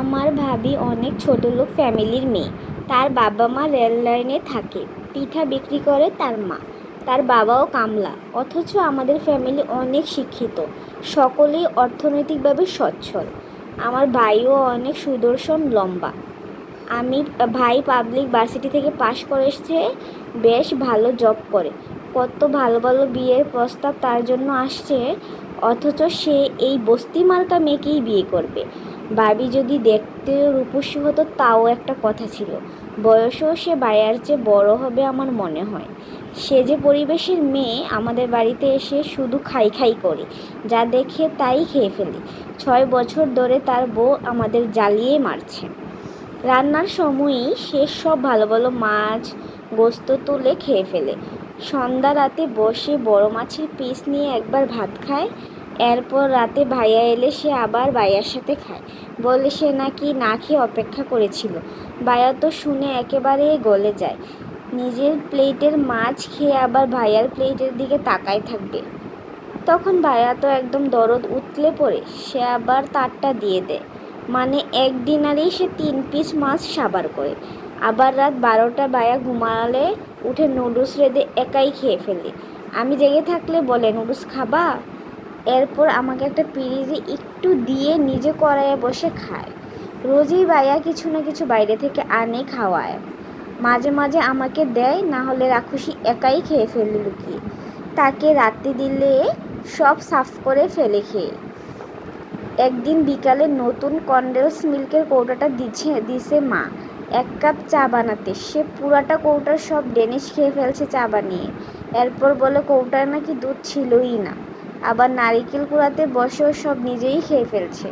আমার ভাবি অনেক ছোটলোক ফ্যামিলির মেয়ে। তার বাবা মা রেল লাইনে থাকে, পিঠা বিক্রি করে তার মা। তার বাবাও কামলা, অথচ আমাদের ফ্যামিলি অনেক শিক্ষিত, সকলেই অর্থনৈতিকভাবে সচ্ছল। আমার ভাইও অনেক সুদর্শন লম্বা। আমি ভাই পাবলিক ভার্সিটি থেকে পাশ করে এসেছে, বেশ ভালো জব করে। কত ভালো ভালো বিয়ের প্রস্তাব তার জন্য আসছে, অথচ সে এই বস্তি মার্কা মেয়েকেই বিয়ে করবে। ভাবি যদি দেখতে রূপসী হতো, তাও একটা কথা ছিল। বয়সেও সে বায়ার চেয়ে বড় হবে আমার মনে হয়। সে যে পরিবেশের মেয়ে, আমাদের বাড়িতে এসে শুধু খাই খাই করে। যা দেখে তাই খেয়ে ফেলি। ছয় বছর ধরে তার বউ আমাদের জ্বালিয়ে মারছে। রান্নার সময়ই সে সব ভালো ভালো মাছ, গোস্ত তুলে খেয়ে ফেলে। সন্ধ্যা রাতে বসে বড় মাছের পিস নিয়ে একবার ভাত খায়। এরপর রাতে ভাইয়া এলে সে আবার ভাইয়ার সাথে খায়। বলে সে নাকি না খেয়ে অপেক্ষা করেছিল। ভাইয়া তো শুনে একেবারে গলে যায়। নিজের প্লেটের মাছ খেয়ে আবার ভাইয়ার প্লেটের দিকে তাকায় থাকবে। তখন ভাইয়া তো একদম দরদ উতলে পড়ে। সে আবার তারটা দিয়ে দেয়। মানে এক ডিনারেই সে তিন পিস মাছ সাবার করে। আবার রাত বারোটা বায়া ঘুমালে, উঠে নুডলস রেঁধে একাই খেয়ে ফেলে। আমি জেগে থাকলে বলে, নুডলস খাবা? এরপর আমাকে একটা পিরিজে একটু দিয়ে নিজে কড়াইয়ে বসে খায়। রোজই বায়া কিছু না কিছু বাইরে থেকে আনে খাওয়ায়। মাঝে মাঝে আমাকে দেয়, না হলে রাক্ষসী একাই খেয়ে ফেলে লুকিয়ে তাকে রাত্রি দিলে সব সাফ করে ফেলে খেয়ে। একদিন বিকালে নতুন কন্ডেলস মিল্কের কৌটাটা দিছে দিছে মা। এক কাপ চা বানাতে। সে পুরাটা কৌটার সব ডেনিশ খেয়ে ফেলছে চা বানিয়ে। এরপর বলে, কৌটায় নাকি দুধ ছিলই না। আবার নারিকেল কুড়াতে বসেও সব নিজেই খেয়ে ফেলছে।